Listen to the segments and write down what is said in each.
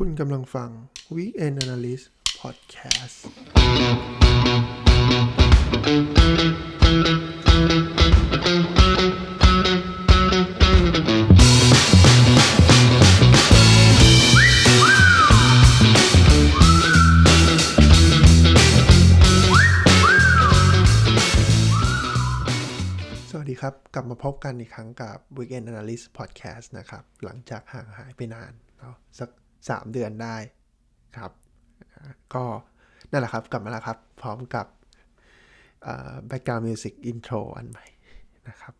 คุณกำลังฟัง Weekend Analyst Podcast สวัสดีครับกลับมาพบกันอีกครั้งกับ Weekend Analyst Podcast นะครับ หลังจากห่างหายไปนานเนาะสัก 3 เดือนได้ครับ ก็นั่นแหละครับกลับมาแล้วครับ พร้อมกับ background music intro อันใหม่นะครับ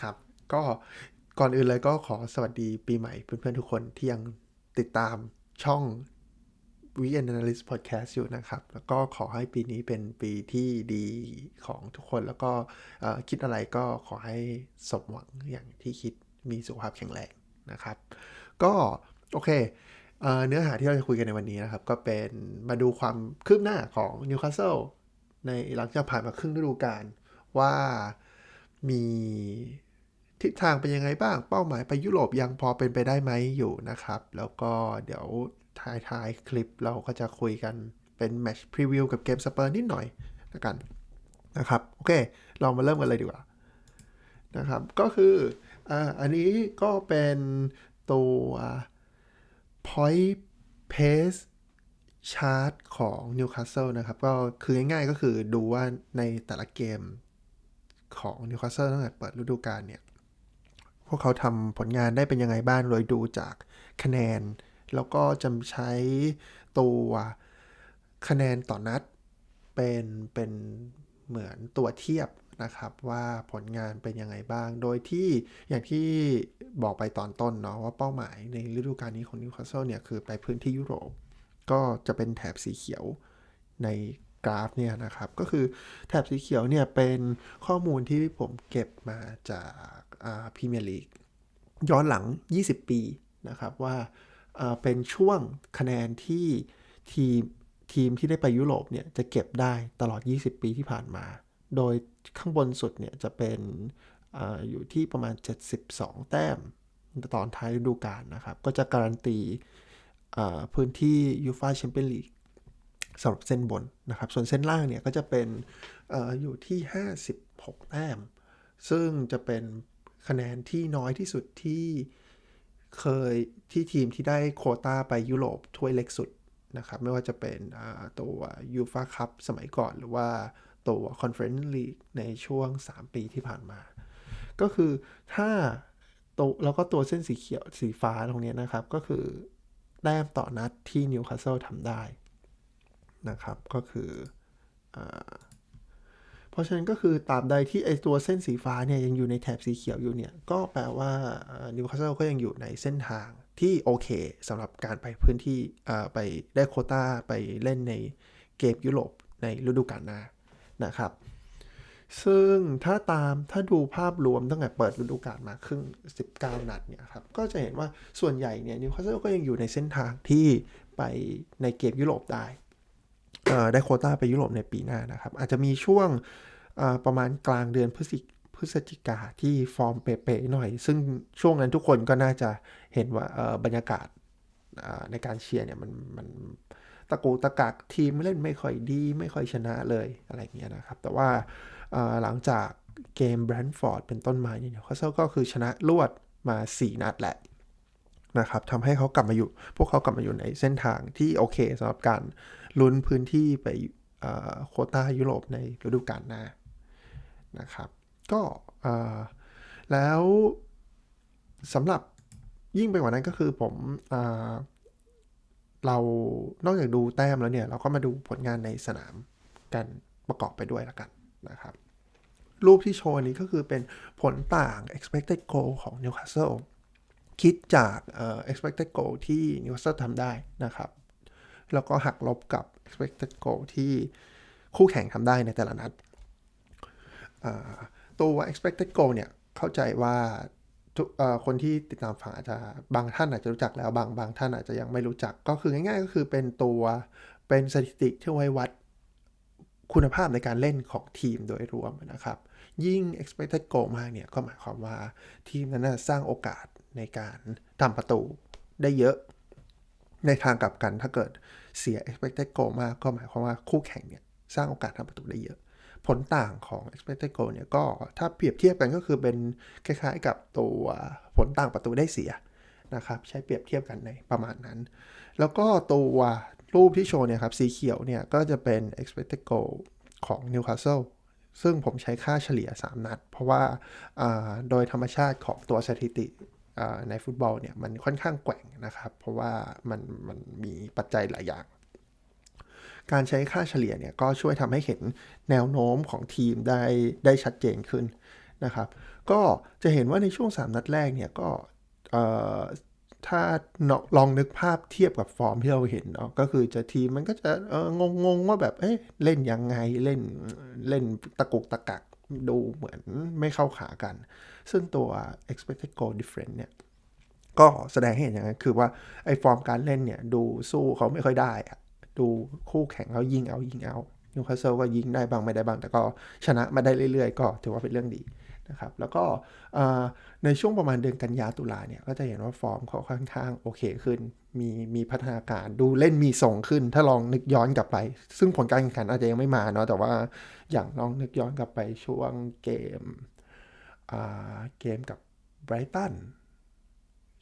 ครับ ก็ก่อนอื่นเลยก็ขอสวัสดีปีใหม่เพื่อนๆทุกคนที่ยังติดตามช่อง w e e n d Analyst Podcast อยู่นะครับ แล้วก็ขอให้ปีนี้เป็นปีที่ดีของทุกคน แล้วก็คิดอะไรก็ขอให้สมหวังอย่างที่คิดมีสุขภาพแข็งแรงนะครับ ก็ โอเคเอเนื้อหาที่เราจะคุยกันในวันนี้นะครับ ก็เป็นมาดูความคืบหน้าของ Newcastle ในหลังจากผ่านมาครึ่งฤดูกาลว่ามีทิศทางเป็นยังไงบ้าง เป้าหมายไปยุโรปยังพอเป็นไปได้ไหมอยู่นะครับ แล้วก็เดี๋ยวท้ายท้ายๆคลิปเราก็จะคุยกันเป็นแมช์พรีวิวกับเกมสเปอร์นิดหน่อยแล้วกันนะครับ โอเค เรามาเริ่มกันเลยดีกว่านะครับ ก็คืออ่าอันนี้ก็เป็นตัว point pace chart ของ Newcastle นะครับ ก็คือง่ายๆก็คือดูว่าในแต่ละเกมของ Newcastle ตั้งแต่เปิดฤดูกาลเนี่ย พวกเขาทำผลงานได้เป็นยังไงบ้างโดยดูจากคะแนน แล้วก็จะใช้ตัวคะแนนต่อนัด เป็นเป็นเหมือนตัวเทียบ นะครับว่าผลงานเป็นยังไงบ้าง โดยที่อย่างที่บอกไปตอนต้นเนาะว่าเป้าหมายในฤดูกาลนี้ของนิวคาสเซิลเนี่ยคือไปพื้นที่ยุโรป ก็จะเป็นแถบสีเขียวในกราฟเนี่ยนะครับ ก็คือแถบสีเขียวเนี่ยเป็นข้อมูลที่ผมเก็บมาจากพรีเมียร์ลีกย้อนหลัง 20 ปีนะครับว่าเอ่อเป็นช่วงคะแนนที่ทีมทีมที่ได้ไปยุโรปเนี่ยจะเก็บได้ตลอด 20 ปีที่ผ่านมา โดยข้างบนสุดเนี่ยจะเป็นออยู่ที่ประมาณ 72 แต้ม ตอนท้ายฤดูกาลนะครับ ก็จะการันตีพื้นที่ยูฟาแชมเปี้ยนลีกสำหรับเส้นบนนะครับ ส่วนเส้นล่างเนี่ยก็จะเป็นออยู่ที่ 56 แต้ม ซึ่งจะเป็นคะแนนที่น้อยที่สุดที่เคยที่ทีมที่ได้โคต้าไปยุโรปถ้วยเล็กสุดนะครับ ไม่ว่าจะเป็นตัวยูฟาคัพสมัยก่อนหรือว่า ตัวคอนเฟอเรนซ์ลีกในช่วง 3 ปีที่ผ่านมา ก็คือถ้าตัวแล้วก็ตัวเส้นสีเขียวสีฟ้าตรงนี้นะครับ ก็คือแต้มต่อนัดที่นิวคาสเซิลทำได้นะครับ ก็คืออเพราะฉะนั้นก็คือตาบใดที่ไอตัวเส้นสีฟ้าเนี่ยยังอยู่ในแถบสีเขียวอยู่เนี่ย ก็แปลว่านิวคาสเซิลก็ยังอยู่ในเส้นทางที่โอเคสำหรับการไปพื้นที่ไปได้โควต้าไปเล่นในเกมยุโรปในฤดูกาลหน้า นะครับ ซึ่งถ้าตามถ้าดูภาพรวมตั้งแต่เปิดฤดูกาลมาครึ่ง 19 นัดเนี่ยครับ ก็จะเห็นว่าส่วนใหญ่เนี่ยนิวคาสเซิลก็ยังอยู่ในเส้นทางที่ไปในเกมยุโรปได้ได้โคต้าไปยุโรปในปีหน้านะครับ อาจจะมีช่วงประมาณกลางเดือนพฤศจิพฤศจิกาที่ฟอร์มเป๊ะๆหน่อย ซึ่งช่วงนั้นทุกคนก็น่าจะเห็นว่าบรรยากาศในการเชียร์เนี่ยมันมัน ตะกูตะกักทีมเล่นไม่ค่อยดี ไม่ค่อยชนะเลยอะไรเงี้ยนะครับ แต่ว่าหลังจากเกมแบรนท์ฟอร์ดเป็นต้นมาเนี่ยเขาก็คือชนะรวดมา 4 นัดแหละนะครับทำให้เขากลับมาอยู่ พวกเขากลับมาอยู่ในเส้นทางที่โอเคสำหรับการลุ้นพื้นที่ไปโคต้ายุโรปในฤดูกาลหน้านะครับก็แล้วสำหรับยิ่งไปกว่านั้นก็คือผมอ เรานอกจากดูแต้มแล้วเนี่ย เราก็มาดูผลงานในสนามกันประกอบไปด้วยละกันนะครับ รูปที่โชว์อันนี้ก็คือเป็นผลต่าง expected goal ของ Newcastle คิดจาก expected goal ที่ Newcastle ทำได้นะครับ แล้วก็หักลบกับ expected goal ที่คู่แข่งทำได้ในแต่ละนัดตัว expected goal เนี่ย เข้าใจว่า คนที่ติดตามฝั่งอาจจะบางท่านอาจจะรู้จักแล้วบางบางท่านอาจจะยังไม่รู้จักก็คือง่าย ๆ ก็คือเป็นตัวเป็นสถิติที่ไว้วัดคุณภาพในการเล่นของทีมโดยรวมนะครับ ยิ่ง expected goal มากเนี่ย ก็หมายความว่าทีมนั้นสร้างโอกาสในการทำประตูได้เยอะ ในทางกลับกันถ้าเกิดเสีย expected goal มากก็หมายความว่าคู่แข่งเนี่ย สร้างโอกาสทำประตูได้เยอะ ผลต่างของ expected goal เนี่ยก็ถ้าเปรียบเทียบกันก็คือเป็นคล้ายๆกับตัวผลต่างประตูได้เสียนะครับใช้เปรียบเทียบกันในประมาณนั้น แล้วก็ตัวรูปที่โชว์เนี่ยครับสีเขียวเนี่ยก็จะเป็น expected goal ของ Newcastle ซึ่งผมใช้ค่าเฉลี่ย 3 นัด เพราะว่าโดยธรรมชาติของตัวสถิติในฟุตบอลเนี่ยมันค่อนข้างแกว่งนะครับ เพราะว่ามันมันมีปัจจัยหลายอย่าง การใช้ค่าเฉลี่ยเนี่ยก็ช่วยทำให้เห็นแนวโน้มของทีมได้ได้ชัดเจนขึ้นนะครับก็จะเห็นว่าในช่วง 3 นัดแรกเนี่ยก็ถ้าลองนึกภาพเทียบกับฟอร์มที่เราเห็นเนาะก็คือจะทีมมันก็จะงงงว่าแบบเอ๊ะเล่นยังไงเล่นเล่นตะกุกตะกักดูเหมือนไม่เข้าขากัน ซึ่งตัว expected goal difference เนี่ยก็แสดงให้เห็นอย่างนั้นคือว่าไอ้ฟอร์มการเล่นเนี่ยดูสู้เขาไม่ค่อยได้อะ ดูคู่แข่งเขายิงเอายิงเอานิวคาสเซิลก็ยิงได้บ้างไม่ได้บ้าง แต่ก็ชนะมาได้เรื่อยๆ ก็ถือว่าเป็นเรื่องดีนะครับแล้วก็ในช่วงประมาณเดือนกันยาตุลาเนี่ยก็จะเห็นว่าฟอร์มเขาค่อนข้างโอเคขึ้น มีมีพัฒนาการดูเล่นมีส่งขึ้น ถ้าลองนึกย้อนกลับไป ซึ่งผลการแข่งขันอาจจะยังไม่มาเนาะแต่ว่าอย่างลองนึกย้อนกลับไปช่วงเกมเกมกับไบรตัน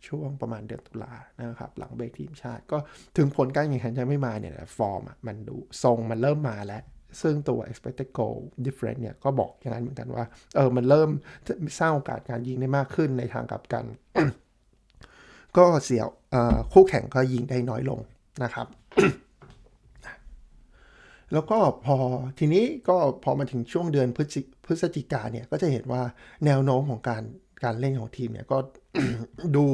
ช่วงประมาณเดือนตุลานะครับ หลังเบรกทีมชาติ ก็ถึงผลการแข่งขันจะไม่มาเนี่ยฟอร์มมันดูทรงมันเริ่มมาแล้ว ซึ่งตัว expected goal difference เนี่ยก็บอกอย่างนั้นเหมือนกันว่า เออมันเริ่มสร้างโอกาสการยิงได้มากขึ้นในทางกลับกัน ก็เสียคู่แข่งก็ยิงได้น้อยลงนะครับแล้วก็พอทีนี้ก็พอมาถึงช่วงเดือนพฤศจิกาเนี่ยก็จะเห็นว่าแนวโน้มของการ การเล่นของทีมเนี่ยก็ดู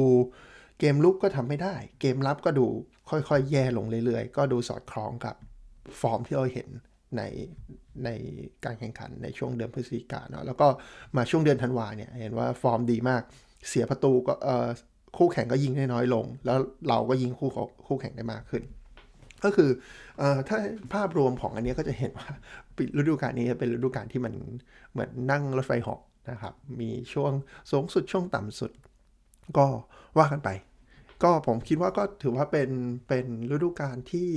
เกมลุกก็ทำไม่ได้ เกมรับก็ดูค่อยๆ แย่ลงเรื่อยๆ ก็ดูสอดคล้องกับฟอร์มที่เราเห็นในในการแข่งขันในช่วงเดือนพฤศจิกาเนาะแล้วก็มาช่วงเดือนธันวาเนี่ยเห็นว่าฟอร์มดีมาก เสียประตูก็เออคู่แข่งก็ยิงได้น้อยลง แล้วเราก็ยิงคู่คู่แข่งได้มากขึ้น ก็คือเออถ้าภาพรวมของอันนี้ก็จะเห็นว่าฤดูกาลนี้เป็นฤดูกาลที่มันเหมือนนั่งรถไฟหอก นะครับ มีช่วงสูงสุดช่วงต่ำสุด ก็ว่ากันไป ก็ผมคิดว่าก็ถือว่าเป็นเป็นฤดูกาลที่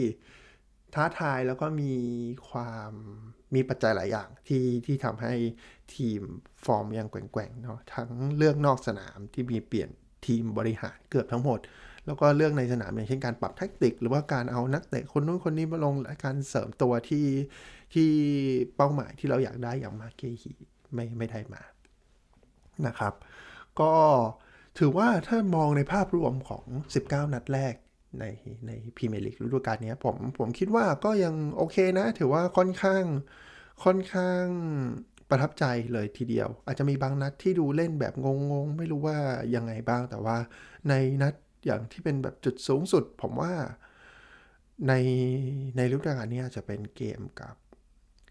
ท้าทายแล้วก็มีความมีปัจจัยหลายอย่างที่ที่ทำให้ทีมฟอร์มยังแกว่งๆเนาะทั้งเรื่องนอกสนามที่มีเปลี่ยนทีมบริหารเกือบทั้งหมด แล้วก็เรื่องในสนามอย่างเช่นการปรับแทคติก หรือว่าการเอานักเตะคนนู้นคนนี้มาลงและการเสริมตัวที่ที่เป้าหมายที่เราอยากได้อย่างมาเกฮีไม่ไม่ได้มา นะครับ ก็ถือว่าถ้ามองในภาพรวมของ 19 นัดแรกในในพรีเมียร์ลีกฤดูกาลนี้ผมผมคิดว่าก็ยังโอเคนะ ถือว่าค่อนข้างค่อนข้างประทับใจเลยทีเดียว อาจจะมีบางนัดที่ดูเล่นแบบงงๆ ไม่รู้ว่ายังไงบ้างแต่ว่าในนัดอย่างที่เป็นแบบจุดสูงสุด ผมว่าในในฤดูกาลนี้จะเป็นเกมกับ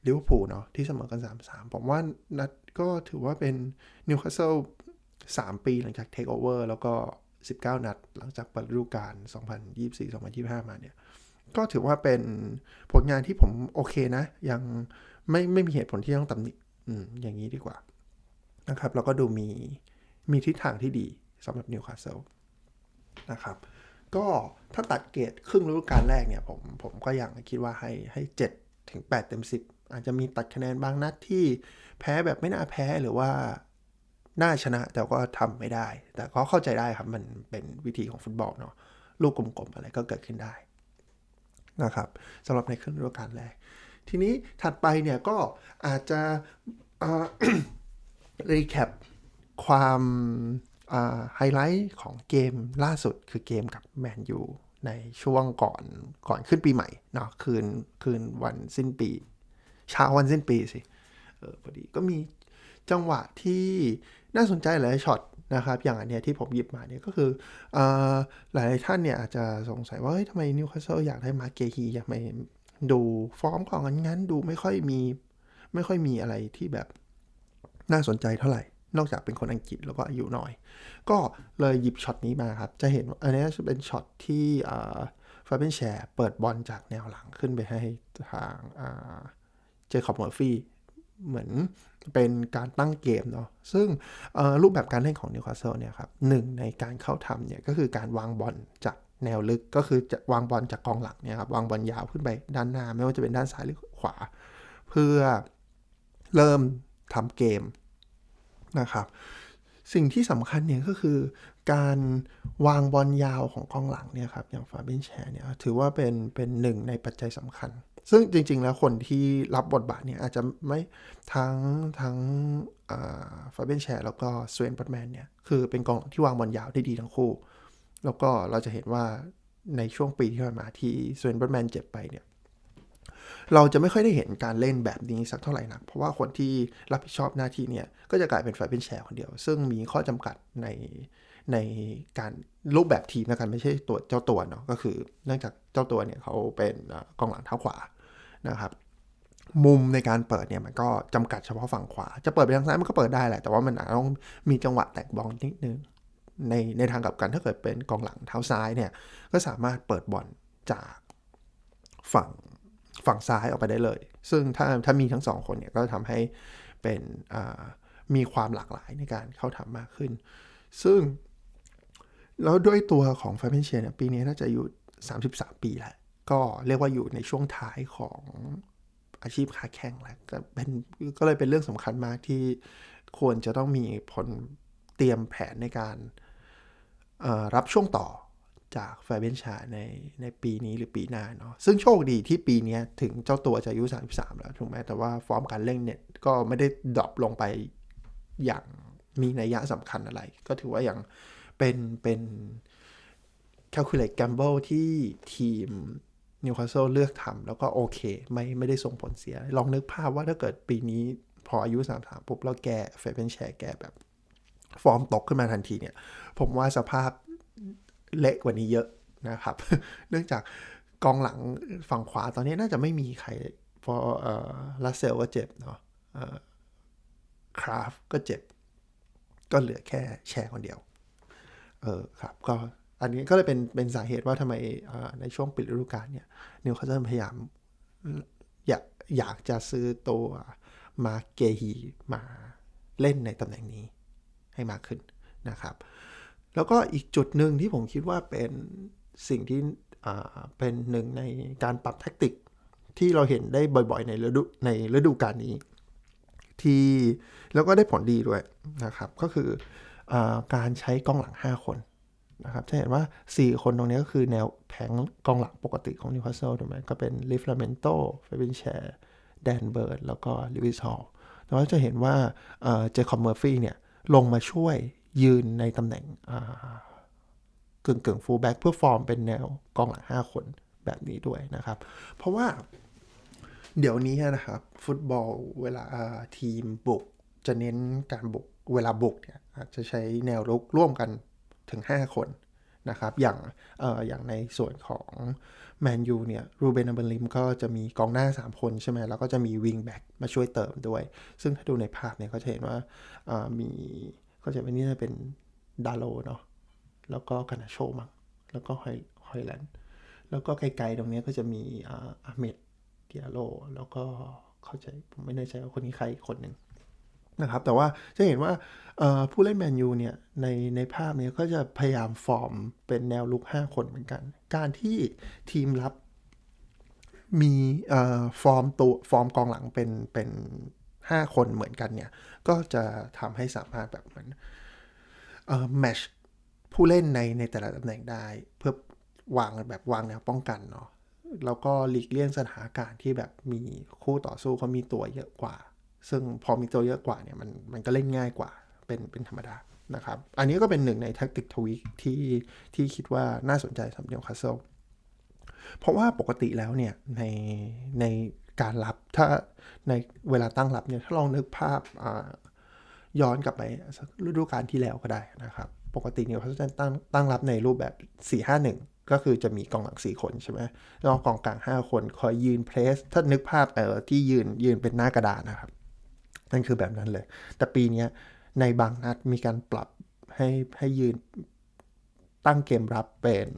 ลิเวอร์พูลเนาะที่เสมอกัน 3-3 ผมว่านัดก็ถือว่าเป็นนิวคาสเซิล3 ปีหลังจากเทคโอเวอร์แล้วก็ 19 นัดหลังจากเปิดฤดูกาล2024-2025 มาเนี่ย ก็ถือว่าเป็นผลงานที่ผมโอเคนะ ยังไม่ไม่มีเหตุผลที่ต้องตำหนิอืมอย่างนี้ดีกว่านะครับ แล้วก็ดูมีมีทิศทางที่ดีสำหรับนิวคาสเซิลนะครับก็ถ้าตัดเกรดครึ่งฤดูกาลแรกเนี่ยผมผมก็ยังคิดว่าให้ให้7ถึง8เต็ม 10 อาจจะมีตัดคะแนนบางนัดที่แพ้แบบไม่น่าแพ้หรือว่าน่าชนะแต่ก็ทำไม่ได้ แต่ก็เข้าใจได้ครับมันเป็นวิธีของฟุตบอลเนาะลูกกลมๆอะไรก็เกิดขึ้นได้นะครับสำหรับในครึ่งฤดูกาลแรก ทีนี้ถัดไปเนี่ยก็อาจจะรีแคปความไฮไลท์ของเกมล่าสุดคือเกมกับแมนยูในช่วงก่อนก่อนขึ้นปีใหม่เนาะคืนคืนวันสิ้นปี เช้าวันสิ้นปีสิเออพอดีก็มีจังหวะที่น่าสนใจหลายช็อตนะครับอย่างอันเนี้ยที่ผมหยิบมาเนี่ยก็คืออหลายท่านเนี่ยอาจจะสงสัยว่าเฮ้ยทำไมนิวคาสเซิลอยากได้มาเกฮีอยากไม่ดูฟอร์มของงั้นงั้นดูไม่ค่อยมีไม่ค่อยมีอะไรที่แบบน่าสนใจเท่าไหร่ นอกจากเป็นคนอังกฤษแล้วก็อายุน้อย ก็เลยหยิบช็อตนี้มาครับ จะเห็นอันนี้จะเป็นช็อตที่ฟาเบนแชร์เปิดบอลจากแนวหลังขึ้นไปให้ทาง จคอบมอร์ฟี่เหมือนเป็นการตั้งเกมเนาะซึ่งรูปแบบการเล่นของนิวคาสเซิลเนี่ยครับหนึ่งในการเข้าทำเนี่ยก็คือการวางบอลจากแนวลึกก็คือจะวางบอลจากกองหลังเนี่ยครับวางบอลยาวขึ้นไปด้านหน้า ไม่ว่าจะเป็นด้านซ้ายหรือขวา เพื่อเริ่มทำเกมนะครับสิ่งที่สำคัญเนี่ยก็คือการวางบอลยาวของกองหลังเนี่ยครับอย่างฟาเบนแชร์เนี่ยถือว่าเป็นเป็นหนึ่งในปัจจัยสำคัญ ซึ่งจริง ๆ แล้วคนที่รับบทบาทเนี่ยอาจจะไม่ทั้งทั้งฟาเบนแชร์แล้วก็สเวนปัตแมนเนี่ยคือเป็นกองที่วางบอลยาวได้ดีทั้งคู่ แล้วก็เราจะเห็นว่าในช่วงปีที่ผ่านมาที่สเวนปัตแมนเจ็บไปเนี่ยเราจะไม่ค่อยได้เห็นการเล่นแบบนี้สักเท่าไหร่นัก เพราะว่าคนที่รับผิดชอบหน้าที่เนี่ยก็จะกลายเป็นฝ่ายเป็นแชร์คนเดียว ซึ่งมีข้อจำกัดในในการรูปแบบทีมนะกันไม่ใช่ตัวเจ้าตัวเนาะก็คือเนื่องจากเจ้าตัวเนี่ยเขาเป็นกองหลังเท้าขวา นะครับมุมในการเปิดเนี่ยมันก็จำกัดเฉพาะฝั่งขวา จะเปิดไปทางซ้ายมันก็เปิดได้แหละ แต่ว่ามันอาจต้องมีจังหวะแตกบอลนิดนึง ในในทางกลับกันถ้าเกิดเป็นกองหลังเท้าซ้ายเนี่ย ก็สามารถเปิดบอลจากฝั่งฝั่งซ้ายออกไปได้เลย ซึ่งถ้าถ้ามีทั้งสองคนเนี่ยก็ทำให้เป็นมีความหลากหลายในการเข้าทำมากขึ้น ซึ่งแล้วด้วยตัวของฟาเบนเชียเนี่ยปีนี้น่าจะอยู่ 33 ปีแล้ว ก็เรียกว่าอยู่ในช่วงท้ายของอาชีพค้าแข่งแล้วก็เป็นก็เลยเป็นเรื่องสำคัญมากที่ควรจะต้องมีผลเตรียมแผนในการรับช่วงต่อจากแฟเบนชาในในปีนี้หรือปีหน้าเนาะซึ่งโชคดีที่ปีนี้ถึงเจ้าตัวจะอายุ 33 แล้วถูกไหมแต่ว่าฟอร์มการเล่นเนี่ยก็ไม่ได้ดรอปลงไปอย่างมีนัยยะสำคัญอะไร ก็ถือว่าอย่างเป็นเป็น calculate gamble ที่ทีม นิวคาสเซิลเลือกทำแล้วก็โอเค ไม่ไม่ได้ส่งผลเสีย ลองนึกภาพว่าถ้าเกิดปีนี้พออายุ 33 ปุ๊บ แล้วแกเฟเบนแชร์แกแบบ ฟอร์มตกขึ้นมาทันทีเนี่ย ผมว่าสภาพเละกว่านี้เยอะนะครับ เนื่องจากกองหลังฝั่งขวาตอนนี้น่าจะไม่มีใครเพราะเอ่อลัสเซลก็เจ็บเนาะคราฟก็เจ็บ ก็เหลือแค่แชร์คนเดียว เออครับ ก็ อันนี้ก็เลยเป็นเป็นสาเหตุว่าทำไมในช่วงปิดฤดูกาลเนี่ยนิวคาสเซิลพยายาม อยากอยากจะซื้อตัวมาเกฮีมาเล่นในตำแหน่งนี้ให้มากขึ้นนะครับ แล้วก็อีกจุดหนึ่งที่ผมคิดว่าเป็นสิ่งที่เป็นหนึ่งในการปรับแทคติกที่เราเห็นได้บ่อยๆ ในฤดูในฤดูกาลนี้ ที่แล้วก็ได้ผลดีด้วยนะครับ ก็คืออการใช้กองหลัง 5 คน นะครับจะเห็นว่า 4 คนตรงนี้ก็คือแนวแผงกองหลังปกติของนิวคาสเซิลถูกไหมก็เป็นลิฟลาเมนโตเฟบินแชร์แดนเบิร์ดแล้วก็ลิวิสฮอลแต่ว่าจะเห็นว่าเจคอบเมอร์ฟี่เนี่ยลงมาช่วยยืนในตำแหน่งกึ่งกึ่งฟูลแบ็กเพื่อฟอร์มเป็นแนวกองหลัง 5 คนแบบนี้ด้วยนะครับ เพราะว่าเดี๋ยวนี้นะครับ ฟุตบอลเวลาทีมบุก จะเน้นการบุกเวลาบุกเนี่ยอาจจะใช้แนวรุกร่วมกัน ถึง 5 คนนะครับอย่างอออย่างในส่วนของแมนยูเนี่ยรูเบนอเบลิมก็จะมีกองหน้า 3 คนใช่ไหมแล้วก็จะมีวิงแบ็กมาช่วยเติมด้วย ซึ่งถ้าดูในภาพเนี่ยก็จะเห็นว่ามีก็จะเป็นนี่เป็นดาโลเนาะแล้วก็คานาโชมังแล้วก็ฮอยฮอยแลนด์แล้วก็ไกลๆตรงนี้ก็จะมีอาเมดเดียโลแล้วก็เข้าใจผมไม่แน่ใจว่าคนนี้ใครคนหนึ่ง นะครับ แต่ว่าจะเห็นว่าผู้เล่นแมนยูเนี่ยในในภาพนี้ก็จะพยายามฟอร์มเป็นแนวลุก 5 คนเหมือนกัน การที่ทีมรับมีฟอร์มตัวฟอร์มกองหลังเป็นเป็น5คนเหมือนกันเนี่ย ก็จะทำให้สามารถแบบเหมือนแมชผู้เล่นในในแต่ละตำแหน่งได้ เพื่อวางแบบวางแนวป้องกันเนาะแล้วก็หลีกเลี่ยงสถานการณ์ที่แบบมีคู่ต่อสู้เขามีตัวเยอะกว่า ซึ่งพอมีตัวเยอะกว่าเนี่ยมันมันก็เล่นง่ายกว่าเป็นเป็นธรรมดานะครับ อันนี้ก็เป็นหนึ่งในแท็กติกทวิกที่ที่คิดว่าน่าสนใจสำหรับนิวคาสเซิลเพราะว่าปกติแล้วเนี่ยในในการรับถ้าในเวลาตั้งรับเนี่ยถ้าลองนึกภาพย้อนกลับไปฤดูกาลที่แล้วก็ได้นะครับ ปกตินิวคาสเซิลตั้งตั้งรับในรูปแบบ 4-5-1 ก็คือจะมีกองหลัง 4 คนใช่ไหมแล้วกองกลาง 5 คนคอยยืนเพรส ถ้านึกภาพเออที่ยืนยืนเป็นหน้ากระดานนะครับ นั่นคือแบบนั้นเลย แต่ปีนี้ในบางนัดมีการปรับให้ให้ยืนตั้งเกมรับเป็น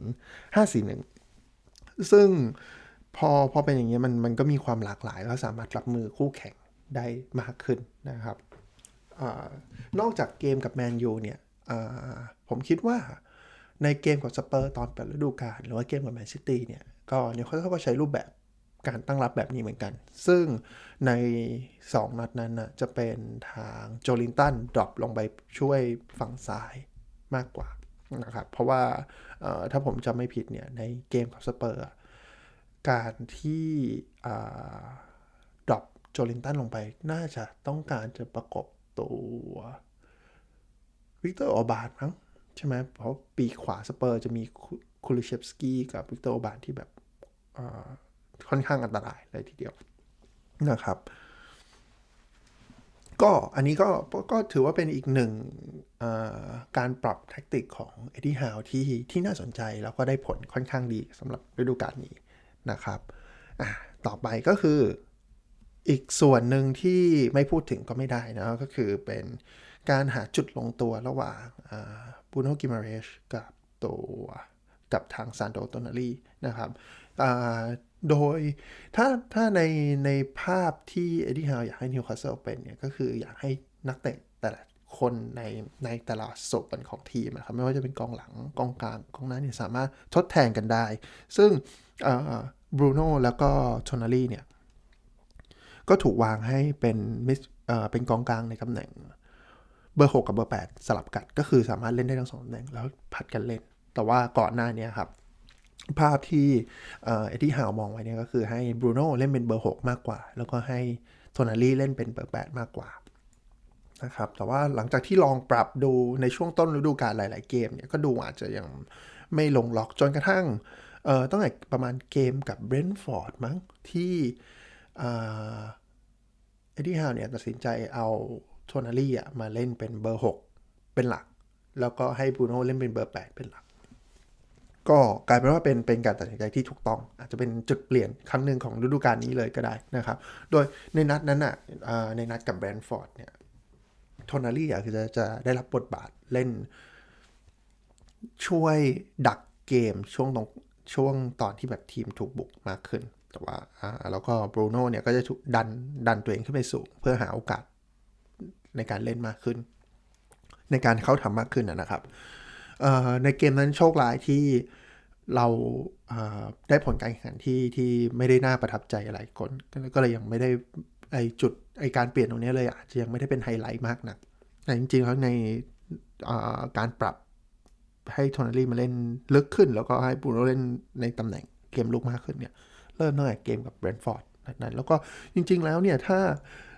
5-4-1 ซึ่งพอพอเป็นอย่างนี้มันมันก็มีความหลากหลายแล้วสามารถรับมือคู่แข่งได้มากขึ้นนะครับอนอกจากเกมกับแมนยูเนี่ยผมคิดว่าในเกมกับสเปอร์ตอนเปิดฤดูกาลหรือว่าเกมกับแมนซิตี้เนี่ยก็นิวคาสเซิลก็ใช้รูปแบบ การตั้งรับแบบนี้เหมือนกัน ซึ่งใน 2 นัดนั้นนะจะเป็นทางโจลินตันดรอปลงไปช่วยฝั่งซ้ายมากกว่านะครับ เพราะว่าถ้าผมจำไม่ผิดเนี่ย ในเกมกับสเปอร์การที่ดรอปโจลินตันลงไปน่าจะต้องการจะประกบตัววิกเตอร์ออบาร์มั้งใช่ไหมเพราะปีขวาสเปอร์จะมีคูลิเชฟสกี้กับวิกเตอร์ออบาร์ที่แบบ ค่อนข้างอันตรายเลยทีเดียวนะครับ ก็อันนี้ก็ก็ถือว่าเป็นอีกหนึ่งการปรับแท็กติกของเอ็ดดี้ฮาวที่ที่น่าสนใจแล้วก็ได้ผลค่อนข้างดีสำหรับฤดูกาลนี้นะครับต่อไปก็คืออีกส่วนหนึ่งที่ไม่พูดถึงก็ไม่ได้นะก็คือเป็นการหาจุดลงตัวระหว่างบูโนกิมาเรชกับตัว กับทางซานโดโตนารีนะครับโดยถ้าถ้าในในภาพที่เอ็ดดี้ฮาวอยากให้นิวคาสเซิลเป็นเนี่ย ก็คืออยากให้นักเตะแต่ละคนในในแต่ละโซนของทีมนะครับ ไม่ว่าจะเป็นกองหลังกองกลางกองหน้าเนี่ยสามารถทดแทนกันได้ ซึ่งบรูโน่แล้วก็โทนารีเนี่ย ก็ถูกวางให้เป็นมิสเป็นกองกลางในตำแหน่งเบอร์ 6 กับเบอร์ 8 สลับกันก็คือสามารถเล่นได้ทั้งสองตำแหน่งแล้วผัดกันเล่น แต่ว่าก่อนหน้านี้ครับภาพที่เอ็ดดี้ฮาวมองไว้เนี่ยก็คือให้บรูโน่เล่นเป็นเบอร์ 6 มากกว่า แล้วก็ให้โทนารีเล่นเป็นเบอร์ 8 มากกว่านะครับแต่ว่าหลังจากที่ลองปรับดูในช่วงต้นฤดูกาลหลาย ๆ เกมเนี่ยก็ดูอาจจะยังไม่ลงล็อกจนกระทั่งเอ่อตั้งแต่ประมาณเกมกับเบรนท์ฟอร์ดมั้งที่เอ็ดดี้ฮาวเนี่ยตัดสินใจเอาโทนารี่อะมาเล่นเป็นเบอร์ 6 เป็นหลัก แล้วก็ให้บรูโน่เล่นเป็นเบอร์ 8 เป็นหลัก ก็กลายเป็นว่าเป็นเป็นการตัดสินใจที่ถูกต้อง อาจจะเป็นจุดเปลี่ยนครั้งหนึ่งของฤดูกาลนี้เลยก็ได้นะครับ โดยในนัดนั้นอะในนัดกับแบรนท์ฟอร์ดเนี่ยโทนารี่อะคือจะจะได้รับบทบาทเล่น ช่วยดักเกมช่วงตรงช่วงตอนที่แบบทีมถูกบุกมากขึ้น แต่ว่าอ่าแล้วก็บรูโน่เนี่ยก็จะดันดันตัวเองขึ้นไปสูง เพื่อหาโอกาสในการเล่นมากขึ้น ในการเข้าทำมากขึ้นนะครับในเกมนั้นโชคร้ายที่ เราได้ผลการแข่งขันที่ที่ไม่ได้น่าประทับใจอะไรคนก็เลยยังไม่ได้ไอจุดไอการเปลี่ยนตรงนี้เลยอาจจะยังไม่ได้เป็นไฮไลท์มากนะักแต่จริงๆแล้วในการปรับให้โทนารีมาเล่นลึกขึ้น แล้วก็ให้บูโรเล่นในตำแหน่งเกมลุกมากขึ้นเนี่ยเริ่มตั้งแต่เกมกับเบรนฟอร์ดนั้นแล้วก็จริงๆแล้วเนี่ยถ้า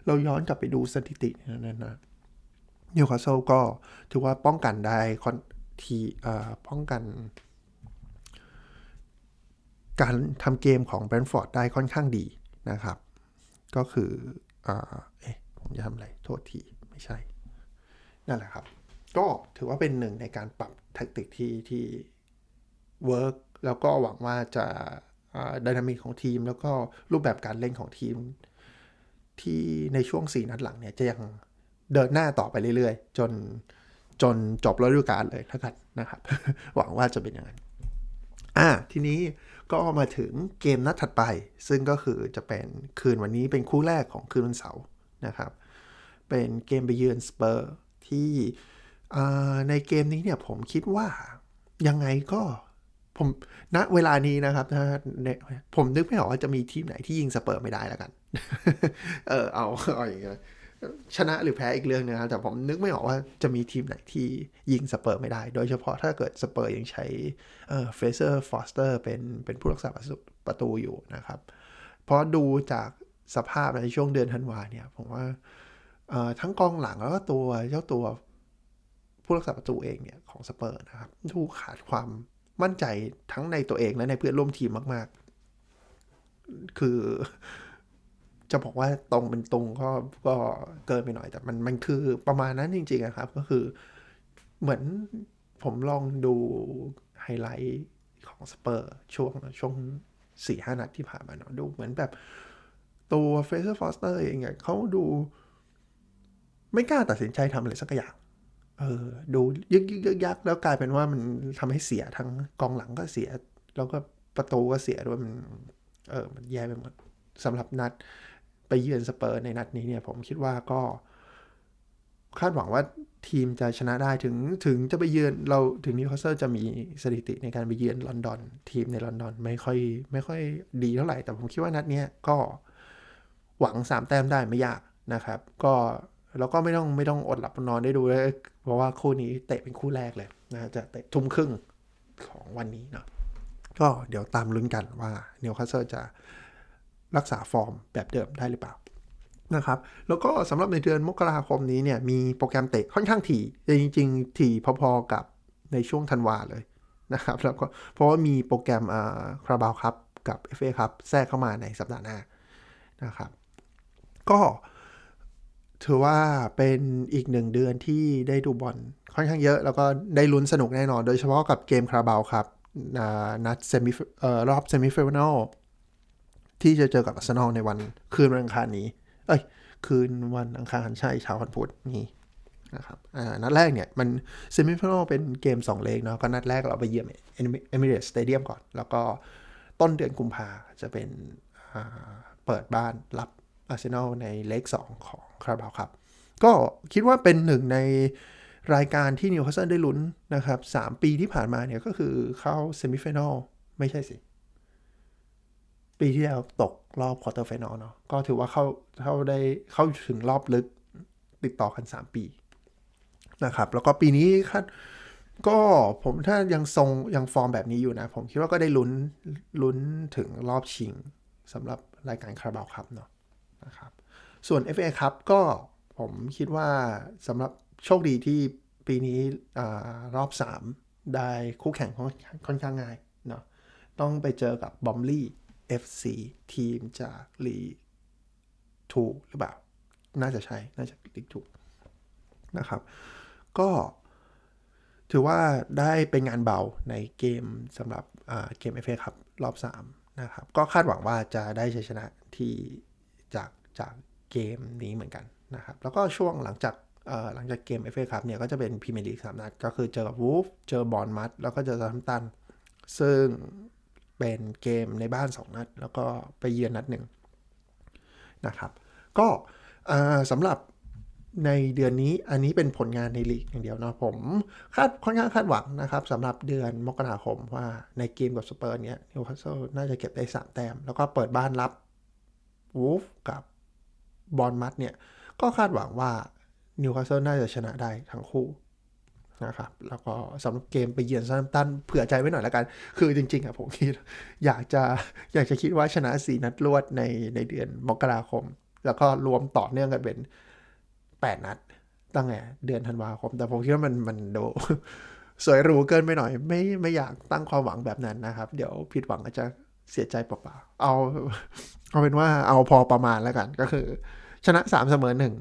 เราย้อนกลับไปดูสถิตินั้นนะนิวคาสเซิลก็ถือว่าป้องกันได้คอนทีป้องกัน การทำเกมของแบรนท์ฟอร์ดได้ค่อนข้างดีนะครับ ก็คือเอ๊ะผมจะทำอะไร โทษทีไม่ใช่ นั่นแหละครับ ก็ถือว่าเป็นหนึ่งในการปรับแทคติกที่ที่เวิร์กแล้วก็หวังว่าจะดินามิกของทีม แล้วก็รูปแบบการเล่นของทีม ที่ในช่วง 4 นัดหลังเนี่ยจะยังเดินหน้าต่อไปเรื่อยๆ จนจนจบฤดูกาลเลยถ้ากันนะครับ หวังว่าจะเป็นอย่างนั้น อ่าทีนี้ก็มาถึงเกมนัดถัดไป ซึ่งก็คือจะเป็นคืนวันนี้เป็นคู่แรกของคืนวันเสาร์นะครับ เป็นเกมไปเยือนสเปอร์ที่ในเกมนี้เนี่ยผมคิดว่ายังไงก็ผมณเวลานี้นะครับถ้าผมนึกไม่ออกว่าจะมีทีมไหนที่ยิงสเปอร์ไม่ได้แล้วกัน เออเอาเอาอย่างเงี้ย ชนะหรือแพ้อีกเรื่องนึงนะแต่ผมนึกไม่ออกว่าจะมีทีมไหนที่ยิงสเปอร์ไม่ได้ โดยเฉพาะถ้าเกิดสเปอร์ยังใช้เเฟเซอร์ฟอสเตอร์เป็นเป็นผู้รักษาประตูอยู่นะครับ เพราะดูจากสภาพในช่วงเดือนธันวาเนี่ย ผมว่าทั้งกองหลังแล้วก็ตัวเจ้าตัวผู้รักษาประตูเองเนี่ยของสเปอร์นะครับดูขาดความมั่นใจทั้งในตัวเองและในเพื่อนร่วมทีมมาก ๆ คือ จะบอกว่าตรงเป็นตรงก็ก็เกินไปหน่อย แต่มันมันคือประมาณนั้นจริงๆครับ ก็คือเหมือนผมลองดูไฮไลท์ของสเปอร์ช่วงช่วงสี่ห้านัดที่ผ่านมาเนาะดูเหมือนแบบตัวเฟเซอร์ฟอสเตอร์เองเนี่ยเขาดู ไม่กล้าตัดสินใจทำอะไรสักอย่างเออดูยึกยึกยึกยักแล้วกลายเป็นว่ามันทำให้เสียทั้งกองหลังก็เสีย แล้วก็ประตูก็เสียด้วยมันเออมันแย่ไปหมดสำหรับนัด ไปเยือนสเปอร์ในนัดนี้เนี่ยผมคิดว่าก็คาดหวังว่าทีมจะชนะได้ถึงถึงจะไปเยือนเราถึงนิวคาสเซิลจะมีสถิติในการไปเยือนลอนดอน ทีมในลอนดอนไม่ค่อยไม่ค่อยดีเท่าไหร่ แต่ผมคิดว่านัดเนี้ยก็หวัง 3 แต้มได้ไม่ยากนะครับ ก็แล้วก็ไม่ต้องไม่ต้องอดหลับนอนได้ดูเลยเพราะว่าคู่นี้เตะเป็นคู่แรกเลยนะจะเตะทุ่มครึ่งของวันนี้เนาะก็เดี๋ยวตามลุ้นกันว่านิวคาสเซิลจะ รักษาฟอร์มแบบเดิมได้หรือเปล่านะครับแล้วก็สำหรับในเดือนมกราคมนี้เนี่ยมีโปรแกรมเตะค่อนข้างถี่แต่จริง ๆ ถี่พอๆกับในช่วงธันวาเลยนะครับแล้วก็เพราะว่ามีโปรแกรมอ่าคาราบาวครับกับ FA ครับแทรกเข้ามาในสัปดาห์หน้านะครับก็ถือว่าเป็นอีกหนึ่งเดือนที่ได้ดูบอลค่อนข้างเยอะ แล้วก็ได้ลุ้นสนุกแน่นอน โดยเฉพาะกับเกมคาราบาวครับนัดเซมิเอ่อรอบเซมิฟิแนล ที่จะเจอกับอาร์เซนอลในวันคืนวันอังคารนี้ เอ้ย คืนวันอังคารใช่เช้าวันพุธนี่นะครับอ่านัดแรกเนี่ย มันเซมิฟิแนลเป็นเกม 2 เลกเนาะก็นัดแรกเราไปเยี่ยมเอมิเรตสเตเดียมก่อน แล้วก็ต้นเดือนกุมภาจะเป็นเปิดบ้านรับอาร์เซนอลในเลก2 ของคาราบาวครับ ก็คิดว่าเป็นหนึ่งในรายการที่นิวคาสเซิลได้ลุ้นนะครับ 3 ปีที่ผ่านมาเนี่ยก็คือเข้าเซมิฟิแนลไม่ใช่สิ ปีที่แล้วตกรอบควอเตอร์ไฟนอลเนาะก็ถือว่าเข้าเข้าได้เข้าถึงรอบลึกติดต่อกัน 3 ปีนะครับ แล้วก็ปีนี้คาดก็ผมถ้ายังทรงยังฟอร์มแบบนี้อยู่นะ ผมคิดว่าก็ได้ลุ้นลุ้นถึงรอบชิงสำหรับรายการคาราบาวครับเนาะนะครับส่วน FA ครับก็ผมคิดว่าสำหรับโชคดีที่ปีนี้อรอบ 3 ได้คู่แข่งค่อนข้างง่ายเนาะต้องไปเจอกับบอมลี่ FC ทีมจากลีทูหรือเปล่า น่าจะใช่ น่าจะลีทูนะครับ ก็ถือว่าได้เป็นงานเบาในเกมสำหรับเกม FA ครับรอบ 3 นะครับ ก็คาดหวังว่าจะได้ชัยชนะที่จากจากเกมนี้เหมือนกันนะครับ แล้วก็ช่วงหลังจากหลังจากเกม FA ครับเนี่ยก็จะเป็นพรีเมียร์ลีกสามนัด ก็คือเจอกับวูฟเจอบอลมัดแล้วก็เจอซัมตัน ซึ่ง เป็นเกมในบ้าน 2 นัด แล้วก็ไปเยือนนัดหนึ่งนะครับ ก็สำหรับในเดือนนี้อันนี้เป็นผลงานในลีกอย่างเดียวนะผมคาดค่อนข้างคาดหวังนะครับสำหรับเดือนมกราคมว่าในเกมกับสเปอร์เนี้ยนิวคาสเซิลน่าจะเก็บได้3แต้ม แล้วก็เปิดบ้านรับวูฟกับบอลมัดเนี่ย ก็คาดหวังว่านิวคาสเซิลน่าจะชนะได้ทั้งคู่ นะครับแล้วก็สำหรับเกมไปเยือนซัมตันเผื่อใจไว้หน่อยแล้วกัน คือจริงๆอะผมคิดอยากจะอยากจะคิดว่าชนะสีนัดรวดในในเดือนมกราคม แล้วก็รวมต่อเนื่องกันเป็น8นัดตั้งแต่เดือนธันวาคม แต่ผมคิดว่ามันมันดูสวยหรูเกินไปหน่อย ไม่ไม่อยากตั้งความหวังแบบนั้นนะครับ เดี๋ยวผิดหวังก็จะเสียใจเปล่าๆเอาเอาเป็นว่าเอาพอประมาณแล้วกันก็คือ ชนะ3เสมอหนึ่ง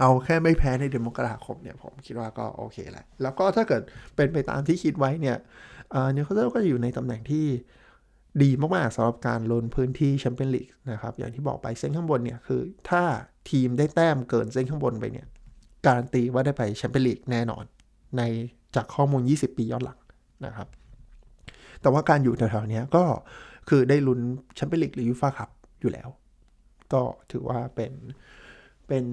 เอาแค่ไม่แพ้ในเดือนมกราคมเนี่ยผมคิดว่าก็โอเคแหละ แล้วก็ถ้าเกิดเป็นไปตามที่คิดไว้เนี่ยนิวคาสเซิลก็จะอยู่ในตำแหน่งที่ดีมาก ๆสำหรับการลุนพื้นที่แชมเปี้ยนลีกนะครับ อย่างที่บอกไปเส้นข้างบนเนี่ยคือ ถ้าทีมได้แต้มเกินเส้นข้างบนไปเนี่ย การันตีว่าได้ไปแชมเปี้ยนลีกแน่นอน ในจากข้อมูล 20 ปีย้อนหลังนะครับ แต่ว่าการอยู่แถวๆนี้ก็คือได้ลุ้นแชมเปี้ยนลีกหรือยูฟ่าคัพอยู่แล้ว ก็ถือว่าเป็นเป็น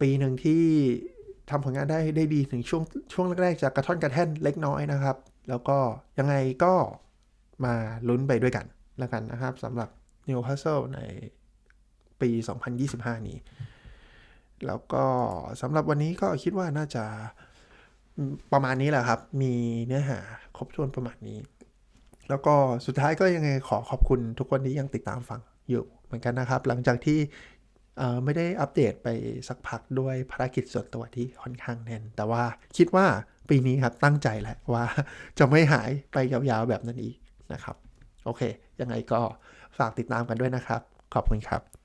ปีหนึ่งที่ทำผลงานได้ได้ดีถึงช่วงช่วงแรกๆจากกระท่อนกระแท่นเล็กน้อยนะครับ แล้วก็ยังไงก็มาลุ้นไปด้วยกันแล้วกันนะครับสำหรับนิวคาสเซิลในปี 2025 นี้ แล้วก็สำหรับวันนี้ก็คิดว่าน่าจะประมาณนี้แหละครับ มีเนื้อหาครบถ้วนประมาณนี้ แล้วก็สุดท้ายก็ยังไงขอขอบคุณทุกคนที่ยังติดตามฟังอยู่เหมือนกันนะครับ หลังจากที่ ไม่ได้อัปเดตไปสักพักด้วยภารกิจส่วนตัวที่ค่อนข้างแน่น แต่ว่าคิดว่าปีนี้ครับตั้งใจแหละว่าจะไม่หายไปยาวๆแบบนั้นอีกนะครับ โอเค ยังไงก็ฝากติดตามกันด้วยนะครับ ขอบคุณครับ